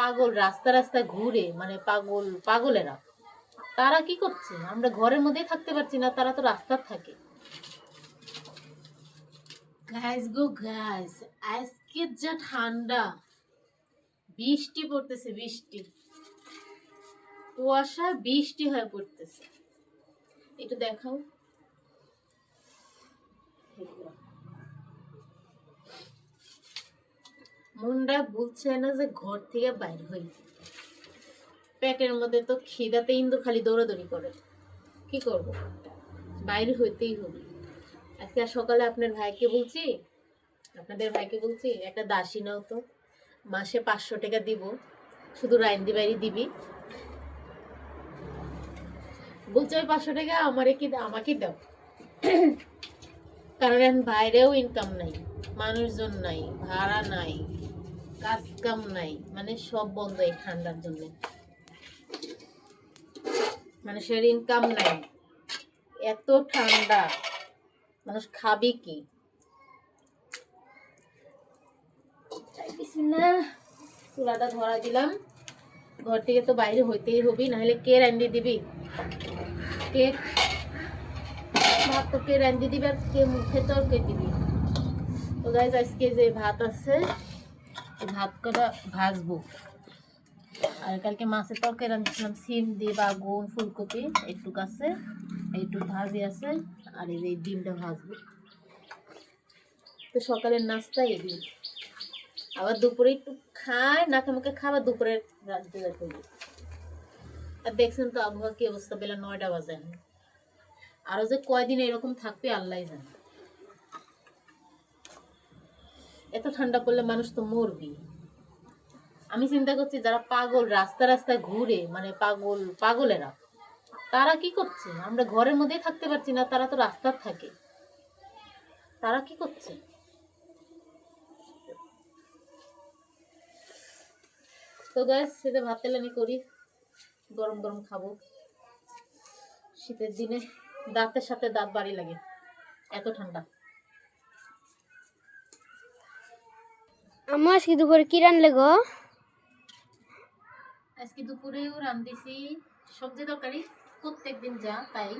পাগল, রাস্তা রাস্তায় ঘুরে মানে পাগল, পাগলেরা। তারা কি করছে? আমরা ঘরের মধ্যেই থাকতে পারছি না, তারা তো রাস্তার থাকে। গাইস গো গাইস আজকে যা ঠান্ডা, বৃষ্টি পড়তেছে, বৃষ্টি। কুয়াশা বৃষ্টি হয়ে পড়তেছে। একটু দেখাও। মনটা বুঝছে না যে ঘর থেকে বাইর হই। পেটের মধ্যে তো খিদাতে ইন্দু খালি দৌড়াদৌড়ি করে। কি করব? বাইরে হইতেই হবে। আজকে সকালে আপনার ভাইকে বলছি, আপনাদের ভাইকে বলছি, একটা দাসী নাও তো, মাসে পাঁচশো টাকা দিব, শুধু রাইন্দি বাইরে দিবি। বলছে, ওই পাঁচশো টাকা আমারে কি আমাকে দাও। কারণ বাইরেও ইনকাম নাই। মানুষজন নাই, ভাড়া নাই, কাজ কাম নাই মানে সব বন্ধ এই ঠান্ডার জন্য। মানুষের ইনকাম নাই। এত ঠান্ডা, মানুষ খাবে কি? না, চুলাটা ধরা দিলাম। ঘর থেকে তো বাইরে হইতেই হবি, নাহলে কে রান্দি দিবি? কে? ভাত তো কে রান্দি দিবি আর কে মুখে তো কে দিবি? তো গাইজ আজকে যে ভাত আছে ভাত কটা ভাজবো। আর কালকে মাছের তরকারি রাঁধছিলাম সিম দিয়ে বা বাগুন, ফুলকপি একটু আছে একটু ভাজি আছে, আর এই যে ডিমটা ভাজবো। তো সকালের নাস্তা ডিম। আবার দুপুরে একটু খায় নাকে মুখে খাবার দুপুরে রাঁধতে যেতে আর দেখছেন তো আবহাওয়া কি অবস্থা, বেলা নয়টা বাজে এখন। আরও যে কয়দিন এরকম থাকবে আল্লাহ জানে। এত ঠান্ডা পড়লে মানুষ তো মরবি আমি চিন্তা করছি, যারা পাগল রাস্তা রাস্তায় ঘুরে মানে পাগল, পাগলেরা, তারা কি করছে? আমরা ঘরের মধ্যেই থাকতে পারছি না, তারা তো রাস্তার থাকে। তারা কি করছে? তো গ্যাস সেটা ভাত তেলানি করি। গরম গরম খাব। শীতের দিনে দাঁতের সাথে দাঁত বাড়ি লাগে। এত ঠান্ডা। আমার আজকে দুপুরে কি রানলে গো? আজকে দুপুরেও রান্ধিছি সবজি তরকারি প্রত্যেক দিন যা তাই।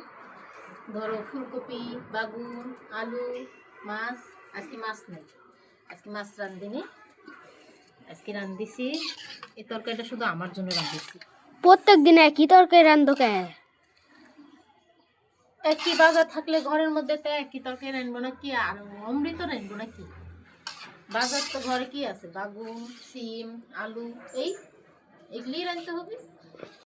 ধরো ফুলকপি বাগুন আলু মাছ আজকে মাছ নেই। আজকে মাছ রান্ধিনি। আজকে রান্ধিছি এই তরকারিটা শুধু আমার জন্য রান্ধিছি। প্রত্যেক দিন একই তরকারি রান্ধো কে? একই বাজার থাকলে ঘরের মধ্যে তো একই তরকারি রানবো না কি আর অমৃত রানবো না কি বাজার তো ঘরে কি আছে? বাগুন সিম আলু এই? এগুলি রাখতে হবে?